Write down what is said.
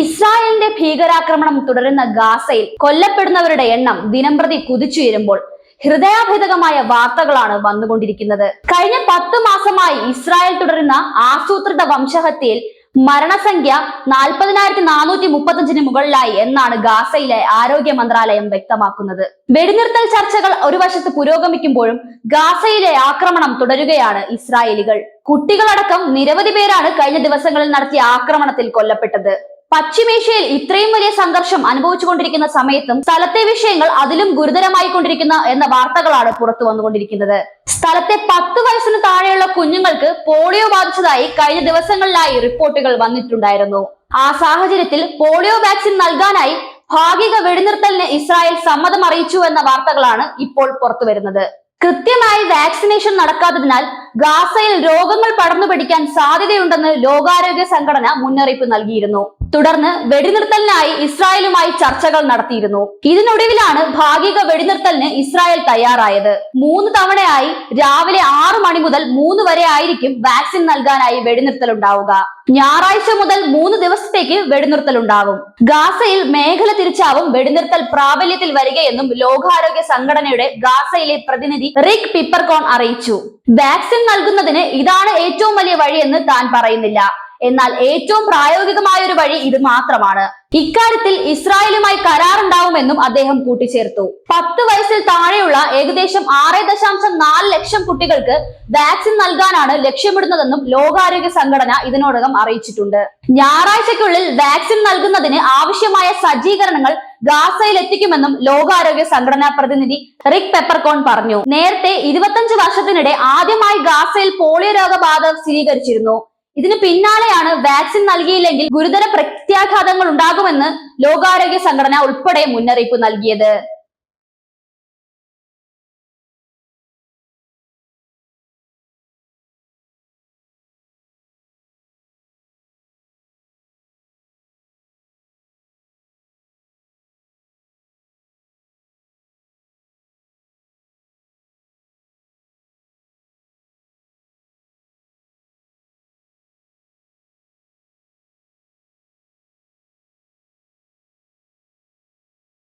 ഇസ്രായേലിന്റെ ഭീകരാക്രമണം തുടരുന്ന ഗാസയിൽ കൊല്ലപ്പെടുന്നവരുടെ എണ്ണം ദിനംപ്രതി കുതിച്ചുയരുമ്പോൾ ഹൃദയാഭേദകമായ വാർത്തകളാണ് വന്നുകൊണ്ടിരിക്കുന്നത്. കഴിഞ്ഞ പത്ത് മാസമായി ഇസ്രായേൽ തുടരുന്ന ആസൂത്രിത വംശഹത്യയിൽ മരണസംഖ്യ നാൽപ്പതിനായിരത്തി നാനൂറ്റി മുപ്പത്തഞ്ചിന് മുകളിലായി എന്നാണ് ഗാസയിലെ ആരോഗ്യ മന്ത്രാലയം വ്യക്തമാക്കുന്നത്. വെടിനിർത്തൽ ചർച്ചകൾ ഒരു വശത്ത് പുരോഗമിക്കുമ്പോഴും ഗാസയിലെ ആക്രമണം തുടരുകയാണ് ഇസ്രായേലികൾ. കുട്ടികളടക്കം നിരവധി പേരാണ് കഴിഞ്ഞ ദിവസങ്ങളിൽ നടത്തിയ ആക്രമണത്തിൽ കൊല്ലപ്പെട്ടത്. പശ്ചിമേഷ്യയിൽ ഇത്രയും വലിയ സംഘർഷം അനുഭവിച്ചുകൊണ്ടിരിക്കുന്ന സമയത്തും സ്ഥലത്തെ വിഷയങ്ങൾ അതിലും ഗുരുതരമായി കൊണ്ടിരിക്കുന്ന എന്ന വാർത്തകളാണ് പുറത്തു വന്നുകൊണ്ടിരിക്കുന്നത്. സ്ഥലത്തെ പത്ത് വയസ്സിന് താഴെയുള്ള കുഞ്ഞുങ്ങൾക്ക് പോളിയോ ബാധിച്ചതായി കഴിഞ്ഞ ദിവസങ്ങളിലായി റിപ്പോർട്ടുകൾ വന്നിട്ടുണ്ടായിരുന്നു. ആ സാഹചര്യത്തിൽ പോളിയോ വാക്സിൻ നൽകാനായി ഭാഗിക വെടിനിർത്തലിന് ഇസ്രായേൽ സമ്മതം അറിയിച്ചു എന്ന വാർത്തകളാണ് ഇപ്പോൾ പുറത്തു വരുന്നത് കൃത്യമായി വാക്സിനേഷൻ നടക്കാത്തതിനാൽ ഗാസയിൽ രോഗങ്ങൾ പടർന്നു പിടിക്കാൻ സാധ്യതയുണ്ടെന്ന് ലോകാരോഗ്യ സംഘടന മുന്നറിയിപ്പ് നൽകിയിരുന്നു. തുടർന്ന് വെടിനിർത്തലിനായി ഇസ്രായേലുമായി ചർച്ചകൾ നടത്തിയിരുന്നു. ഇതിനൊടുവിലാണ് ഭാഗിക വെടിനിർത്തലിന് ഇസ്രായേൽ തയ്യാറായത്. മൂന്ന് തവണയായി രാവിലെ ആറു മണി മുതൽ മൂന്ന് വരെ ആയിരിക്കും വാക്സിൻ നൽകാനായി വെടിനിർത്തൽ ഉണ്ടാവുക. ഞായറാഴ്ച മുതൽ മൂന്ന് ദിവസത്തേക്ക് വെടിനിർത്തൽ ഉണ്ടാവും. ഗാസയിൽ മേഖല തിരിച്ചാവും വെടിനിർത്തൽ പ്രാബല്യത്തിൽ വരികയെന്നും ലോകാരോഗ്യ സംഘടനയുടെ ഗാസയിലെ പ്രതിനിധി റിക് പിപ്പർകോൺ അറിയിച്ചു. വാക്സിൻ നൽകുന്നതിന് ഇതാണ് ഏറ്റവും വലിയ വഴിയെന്ന് താൻ പറയുന്നില്ല. എന്നാൽ ഏറ്റവും പ്രായോഗികമായ ഒരു വഴി ഇത് മാത്രമാണ്. ഇക്കാര്യത്തിൽ ഇസ്രായേലുമായി കരാറുണ്ടാവുമെന്നും അദ്ദേഹം കൂട്ടിച്ചേർത്തു. പത്ത് വയസ്സിൽ താഴെയുള്ള ഏകദേശം ആറ് ദശാംശം നാല് ലക്ഷം കുട്ടികൾക്ക് വാക്സിൻ നൽകാനാണ് ലക്ഷ്യമിടുന്നതെന്നും ലോകാരോഗ്യ സംഘടന ഇതിനോടകം അറിയിച്ചിട്ടുണ്ട്. ഞായറാഴ്ചയ്ക്കുള്ളിൽ വാക്സിൻ നൽകുന്നതിന് ആവശ്യമായ സജ്ജീകരണങ്ങൾ ഗാസയിൽ എത്തിക്കുമെന്നും ലോകാരോഗ്യ സംഘടനാ പ്രതിനിധി റിക് പെപ്പർകോൺ പറഞ്ഞു. നേരത്തെ ഇരുപത്തഞ്ച് വർഷത്തിനിടെ ആദ്യമായി ഗാസയിൽ പോളിയോ രോഗബാധ സ്ഥിരീകരിച്ചിരുന്നു. ഇതിന് പിന്നാലെയാണ് വാക്സിൻ നൽകിയില്ലെങ്കിൽ ഗുരുതര പ്രത്യാഘാതങ്ങൾ ഉണ്ടാകുമെന്ന് ലോകാരോഗ്യ സംഘടന ഉൾപ്പെടെ മുന്നറിയിപ്പ് നൽകിയത്.